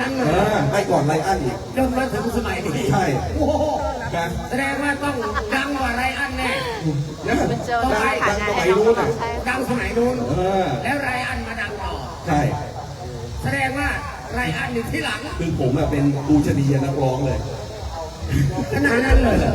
นั้นเลเอยอให้ก่อนไลอ้อนอีกจนมาถึงสมัยนี้ใช่ โอ้โหนะแสดงว่าต้องดังกว่าไรอันแน่ นะเจอดังค่ะดังสมัยนู้นอะใช่ ดังสมัยนู้น เออ แล้วไรอันมาดังต่อ ใช่ แสดงว่าไรอันอยู่ที่หลังคือผมอะเป็นปูชนียนักร้องเลยขนาดนั้นเลยเหรอ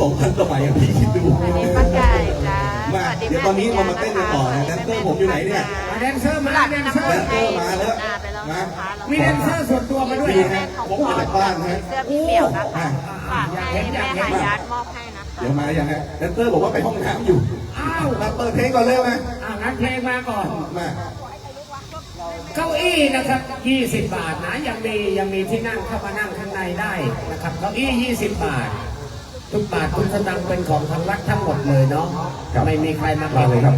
สองพันสมัยอะพี่คิดดู อันนี้ป้าไก่จ้ามาสวัสเดี๋ยวตอนนี้เรามาเต้นกันต่อนะแดนเซอร์ผมอยู่ไหนเนี่ย มาแดนเซอร์มาหลับแดนน้ำเซอมร์นต์ให้หน้าไป แล้วนะคะเรามีแดนเซอร์ส่วนตัวมาด้วย มีฮะผมมาจากบ้านฮะเสื้อพี่เหมียวนะคะฝากให้แม่หายาดมอบให้นะคะ เดี๋ยวมาอย่างฮะแดนเซอร์บอกว่าไปห้องน้ำอยู่ อ้าวมาเปิดเพลงก่อนเลยไหมอ้าวงั้นเพลงมาก่อน มาเก้าอี้นะครับ 20 บาทนะยังมียังมีที่นั่งเข้ามานั่งข้างในได้นะครับเก้าอี้ 20 บาท ทุกบาททุกสตางค์เป็นของทางวัดทั้งหมดเลยเนาะไม่มีใครมามาเก็บเลยครับ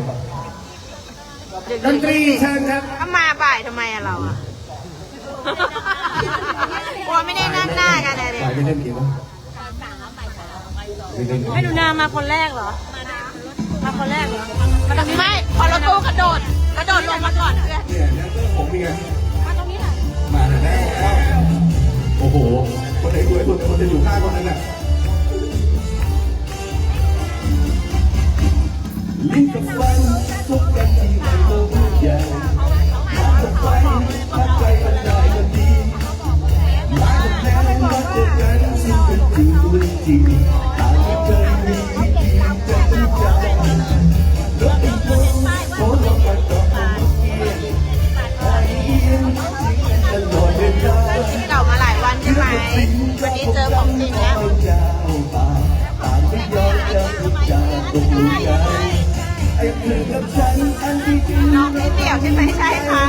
ดนตรีเชิญครับก็มาบ่ายทำไมอะเราอะ กลัวไม่ได้นั่งหน้ากันเลยไปไม่เล่นเกมวะไม่เล่นให้หนูนามาคนแรกเหรอ มาคนแรกเหรอมาตรงนี้ไม่พอรถตู้กระโดด กระโดดลงมาก่อนเพื่อนเนี่ยแดนเซอร์ผมมีไงมาตรงนี้แหละมาแล้วโอ้โห คนไหนรวยสุดคนจะอยู่ข้างคนนั้นน่ะลิ้นกับฟันทุกกัน น้องพี่เดี่ยวใช่ไหมใช่ค่ะ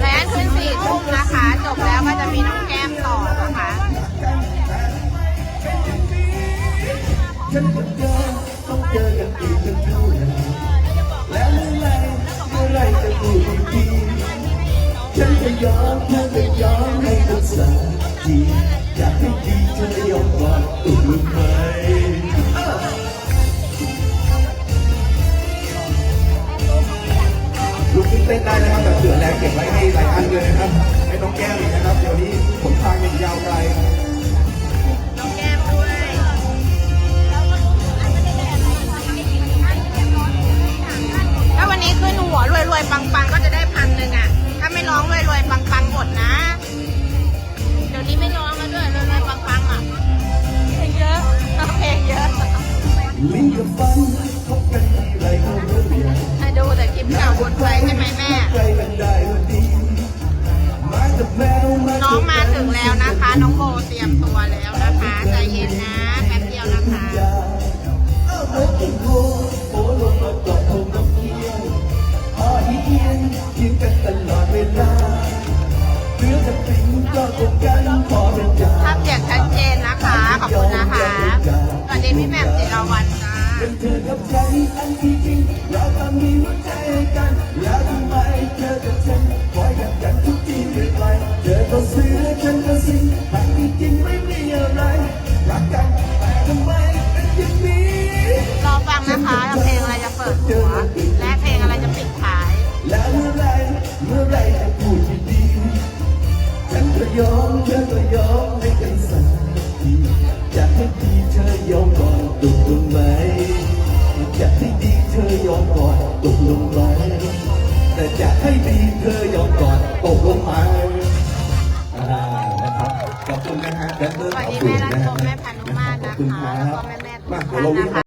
และอันคืนสี่ทุ่มนะคะ จบแล้วก็จะมีน้องแก้มต่อนะคะฉันกับเธอต้องเจอกันอีกสักเท่าไหร่แล้วเมื่อไรเมื่อไรจะพูดอีกทีฉันจะยอมเธอจะยอมให้กันสักทีอยากให้ ลุกขึ้นเต้นได้นะครับแต่เสือแรงเก็บไว้ให้หลายอันเลยนะครับให้น้องแก้มนะครับเดี๋ยวนี้ผลทางยังยาวไกลแก้ววันนี้ขึ้นหัวรวยๆปัง ไหมแม่ใกล้กันได้ก็ดีมากับแมวมาน้องมาถึงแล้วนะคะ น้องโบเตรียมตัวแล้วนะคะใจเย็นนะแป๊บเดียวนะคะเอ้าโลกเป็นโลโอ้ลงมาเกาะคงน้ำเคียงพอเอียงเคียงกันตลอดเวลาเรือกับปิงก็คงกันพอเป็นจ่าภาพเสียงชัดเจนนะคะ ขอบคุณนะคะสวัสดีพี่แหม่มจิรวันจ้า รอฟังนะคะเพลงอะไรจะเปิดหัว และเพลงอะไรจะปิดท้าย แล้วเมื่อไรเมื่อไรจะพูดดีๆฉันก็ยอมเธอก็ยอมให้กันสักทีอยากให้ดีเธอยอมก่อนตกลงไหมอยากให้ดีเธอยอมก่อนตกลงไหมแต่อยากให้ดีเธอยอมก่อนตกลงไหมอ่านะครับขอบคุณนะฮะแดนเซอร์สวัสขอบดีคุณแม่รันะกฮะแม่พานุมาตขอบนะคุณคะคแล้วรับก็แม่แม่ๆทุมากกเดี๋ยวเราท่านวิ่งนะคะ